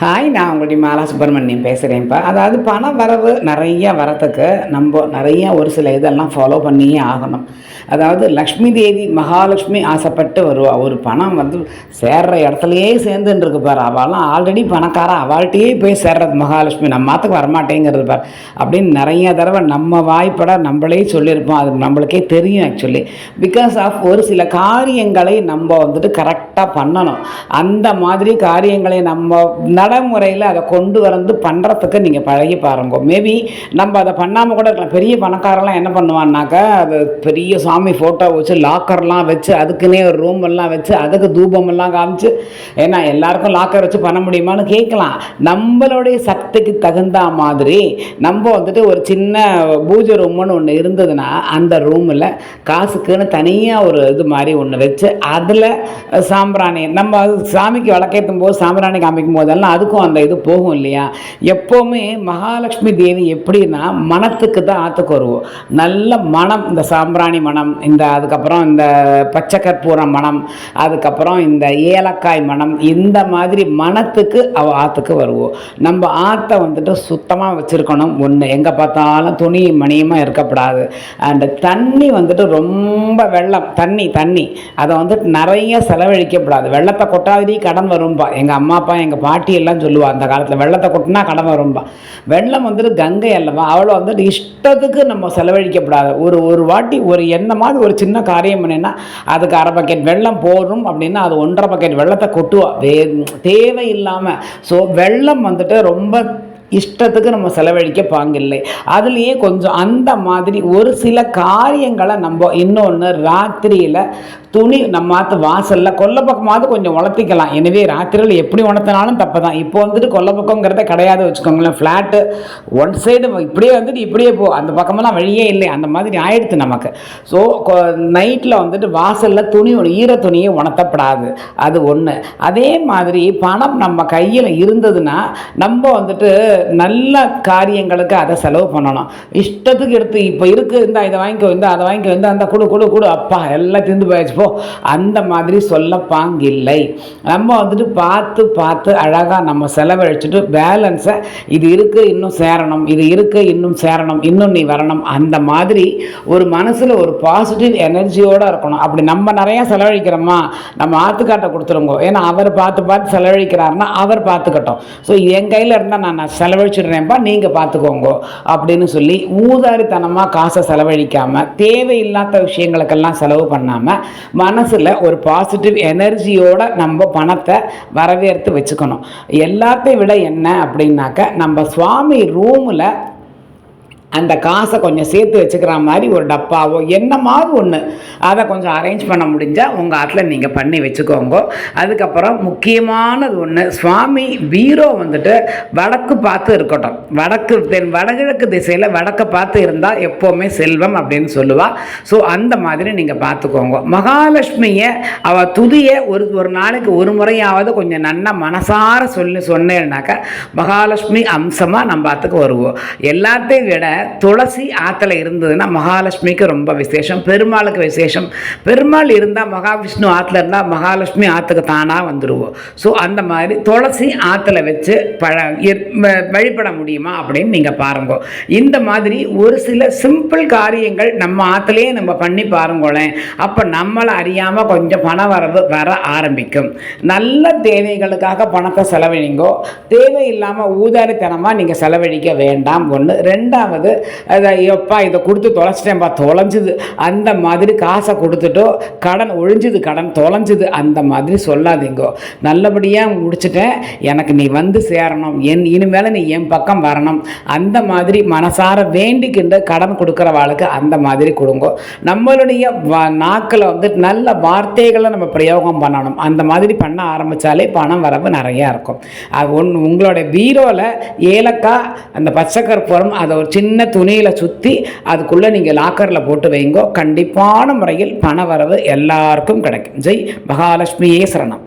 Hi நான் உங்களுடைய மாலா சுப்பிரமணியம் பேசுகிறேன்ப்பா அதாவது பண வரவு நிறைய வரத்துக்கு நம்ம நிறைய ஒரு சில இதெல்லாம் ஃபாலோ பண்ணியே ஆகணும். அதாவது லக்ஷ்மி தேவி மகாலட்சுமி ஆசைப்பட்டு வருவா. ஒரு பணம் வந்து சேர்ற இடத்துலையே சேர்ந்துன்னு பார். பாரு ஆல்ரெடி பணக்கார. அவள்கிட்டயே போய் சேர்றது மகாலட்சுமி. நம்ம மாத்துக்கு வரமாட்டேங்கிறது பார். அப்படின்னு நிறைய தடவை நம்ம வாய்ப்பட நம்மளே சொல்லியிருப்போம். அது நம்மளுக்கே தெரியும் ஆக்சுவலி பிகாஸ் ஆஃப் ஒரு சில காரியங்களை நம்ம வந்துட்டு கரெக்டாக பண்ணணும். அந்த மாதிரி காரியங்களை நம்ம நடைமுறையில் அதை கொண்டு வந்து பண்ணுறதுக்கு நீங்கள் பழகி பாருங்க. மேபி நம்ம அதை பண்ணாமல் கூட இருக்கலாம். பெரிய பணக்காரெல்லாம் என்ன பண்ணுவான்னாக்கா அது பெரிய சாமி ஃபோட்டோ வச்சு லாக்கர்லாம் வச்சு அதுக்குன்னே ஒரு ரூம் எல்லாம் வச்சு அதுக்கு தூபமெல்லாம் காமிச்சு ஏன்னா எல்லாருக்கும் லாக்கர் வச்சு பண்ண முடியுமான்னு கேட்கலாம். நம்மளுடைய சக்திக்கு தகுந்த மாதிரி நம்ம வந்துட்டு ஒரு சின்ன பூஜை ரூம்னு ஒன்று இருந்ததுன்னா அந்த ரூமில் காசுக்குன்னு தனியாக ஒரு இது மாதிரி ஒன்று வச்சு அதில் சாம்பிராணி நம்ம சாமிக்கு விளக்கேற்றும் போது சாம்பிராணி காமிக்கும் போதெல்லாம் அதுக்கும் அந்த இது போகும் இல்லையா? எப்போவுமே மகாலட்சுமி தேவி எப்படின்னா மனத்துக்கு தான் ஆற்றுக்கு வருவோம் நல்ல மனம் இந்த சாம்பிராணி மனம் இந்த அதுக்கப்புறம் இந்த பச்சை கற்பூர மனம் அதுக்கப்புறம் இந்த ஏலக்காய் மனம் இந்த மாதிரி மனத்துக்கு அவ ஆற்றுக்கு வருவோம் நம்ம ஆற்றை வந்துட்டு சுத்தமாக வச்சுருக்கணும். ஒன்று எங்கே பார்த்தாலும் துணி மணியமாக இருக்கக்கூடாது அண்ட் தண்ணி வந்துட்டு ரொம்ப வெள்ளம் தண்ணி தண்ணி. அதை வந்துட்டு நிறைய செலவழிக்கப்படாது. வெள்ளத்தை கொட்டாதடி கடன் வரும்பா. எங்கள் அம்மா அப்பா எங்கள் பாட்டி எல்லாம் சொல்லுவா. அந்த காலத்தில் வெள்ளத்தை கொட்டினா கடமை ரொம்ப. வெள்ளம் வந்துட்டு கங்கை அல்லவா? அவளை வந்துட்டு இஷ்டத்துக்கு நம்ம செலவழிக்கப்படாது. ஒரு ஒரு வாட்டி ஒரு என்ன மாதிரி ஒரு சின்ன காரியம் பண்ணினா அதுக்கு அரை பக்கெட் வெள்ளம் போடும் அப்படின்னா அது ஒன்றரை பக்கெட் வெள்ளத்தை கொட்டுவா. வே தேவையில்லாமல் ஸோ வெள்ளம் வந்துட்டு ரொம்ப இஷ்டத்துக்கு நம்ம செலவழிக்க பாங்கில்லை. அதுலேயே கொஞ்சம் அந்த மாதிரி ஒரு சில காரியங்களை நம்ம இன்னொன்று ராத்திரியில் துணி நம்ம மாற்று வாசலில் கொல்லை பக்கமாவது கொஞ்சம் உளர்த்திக்கலாம் எனவே ராத்திரியில் எப்படி உணர்த்தினாலும் தப்பு தான் இப்போ வந்துட்டு கொல்லை பக்கங்கிறத கிடையாது வச்சுக்கோங்களேன். ஃப்ளாட்டு ஒன் சைடு இப்படியே வந்துட்டு இப்படியே போ அந்த பக்கமெல்லாம் வழியே இல்லை. அந்த மாதிரி ஆயிடுத்து நமக்கு. ஸோ நைட்டில் வந்துட்டு வாசலில் துணி ஈர துணியை உணர்த்தப்படாது. அது ஒன்று அதே மாதிரி பணம் நம்ம கையில் இருந்ததுன்னா நம்ம வந்துட்டு நல்ல காரியங்களுக்கு அதை செலவு பண்ணணும். இஷ்டத்துக்கு எடுத்து இப்போ இருக்குது இந்த இதை வாங்கிக்கோ இந்த அதை வாங்கிக்கோ இந்த அந்த குடு குடு குடு. அப்பா எல்லாம் திந்து போயாச்சு. போ. அந்த மாதிரி சொல்ல பாங்கில்லை நம்ம வந்துட்டு பார்த்து பார்த்து அழகாக நம்ம செலவழிச்சுட்டு பேலன்ஸை இது இருக்குது இன்னும் சேரணும் இது இருக்குது இன்னும் சேரணும் இன்னும் நீ வரணும். அந்த மாதிரி ஒரு மனசில் ஒரு பாசிட்டிவ் எனர்ஜியோடு இருக்கணும். அப்படி நம்ம நிறையா செலவழிக்கிறோமா? நம்ம ஆத்துக்காட்டை கொடுத்துருங்கோ. ஏன்னா அவர் பார்த்து பார்த்து செலவழிக்கிறாருன்னா அவர் பார்த்துக்கட்டும். ஸோ என் கையில் இருந்தால் நான் நான் செலவழிச்சிடுறேன்ப்பா நீங்கள் பார்த்துக்கோங்க அப்படின்னு சொல்லி ஊதாரித்தனமாக காசை செலவழிக்காமல் தேவையில்லாத விஷயங்களுக்கெல்லாம் செலவு பண்ணாமல் மனசில் ஒரு பாசிட்டிவ் எனர்ஜியோட நம்ம பணத்தை வரவேற்று வச்சுக்கணும். எல்லாத்தையும் விட என்ன அப்படின்னாக்க நம்ம சுவாமி ரூமில் அந்த காசை கொஞ்சம் சேர்த்து வச்சுக்கிற மாதிரி ஒரு டப்பாவோ என்னமாவது ஒன்று அதை கொஞ்சம் அரேஞ்ச் பண்ண முடிஞ்சால் உங்கள் ஆற்றுல நீங்கள் பண்ணி வச்சுக்கோங்க. அதுக்கப்புறம் முக்கியமானது ஒன்று சுவாமி பீரோ வந்துட்டு வடக்கு பார்த்து இருக்கட்டும். வடக்கு தென் வடகிழக்கு திசையில் வடக்கு பார்த்து இருந்தால் எப்போவுமே செல்வம் அப்படின்னு சொல்லுவாள் ஸோ அந்த மாதிரி நீங்கள் பார்த்துக்கோங்க. மகாலட்சுமியை அவள் துதியை ஒரு ஒரு நாளைக்கு ஒரு முறையாவது கொஞ்சம் நன்னா மனசார சொல்லி சொன்னேன்னாக்கா மகாலட்சுமி அம்சமாக நம்ம பார்த்துக்கு வருவோம் எல்லாத்தையும் விட துளசி ஆற்றுல இருந்ததுன்னா மகாலட்சுமிக்கு ரொம்ப விசேஷம் பெருமாளுக்கு விசேஷம். பெருமாள் இருந்தால் மகாவிஷ்ணு ஆற்றுல இருந்தால் மகாலட்சுமி ஆற்றுக்கு தானாக வந்துடுவோம் ஸோ அந்த மாதிரி துளசி ஆற்றுல வச்சு பழ வழிபட முடியுமா அப்படின்னு நீங்கள் பாருங்க. இந்த மாதிரி ஒரு சில சிம்பிள் காரியங்கள் நம்ம ஆற்றுலேயே நம்ம பண்ணி பாருங்களேன். அப்போ நம்மளை அறியாமல் கொஞ்சம் பண வரவு வர ஆரம்பிக்கும். நல்ல தேவைகளுக்காக பணத்தை செலவழிங்கோ தேவையில்லாமல் ஊதாரித்தனமாக நீங்கள் செலவழிக்க வேண்டாம். ஒன்று ரெண்டாவது அதை எப்பா இதை கொடுத்து தொலைச்சிட்டேன்ப்பா தொலைஞ்சுது. அந்த மாதிரி காசை கொடுத்துட்டோ கடன் ஒழிஞ்சுது கடன் தொலைஞ்சுது. அந்த மாதிரி சொல்லாதீங்கோ. நல்லபடியாக முடிச்சிட்டேன். எனக்கு நீ வந்து சேரணும். என் இனிமேல் நீ என் பக்கம் வரணும். அந்த மாதிரி மனசார வேண்டிக்கிண்டு கடன் கொடுக்குற வாழ்க்கை அந்த மாதிரி கொடுங்கோ. நம்மளுடைய நாக்கில் வந்து நல்ல வார்த்தைகளை நம்ம பிரயோகம் பண்ணணும். அந்த மாதிரி பண்ண ஆரம்பித்தாலே பணம் வரவு நிறையா இருக்கும். அது ஒன்று உங்களோட பீரோவில் ஏலக்காய் அந்த பச்சை கற்பூரம் அதை ஒரு சின்ன சின்ன துணியில் சுற்றி அதுக்குள்ளே நீங்கள் லாக்கரில் போட்டு வைங்கோ. கண்டிப்பான முறையில் பண வரவு எல்லாருக்கும் கிடைக்கும். ஜெய் மகாலட்சுமியே சரணம்.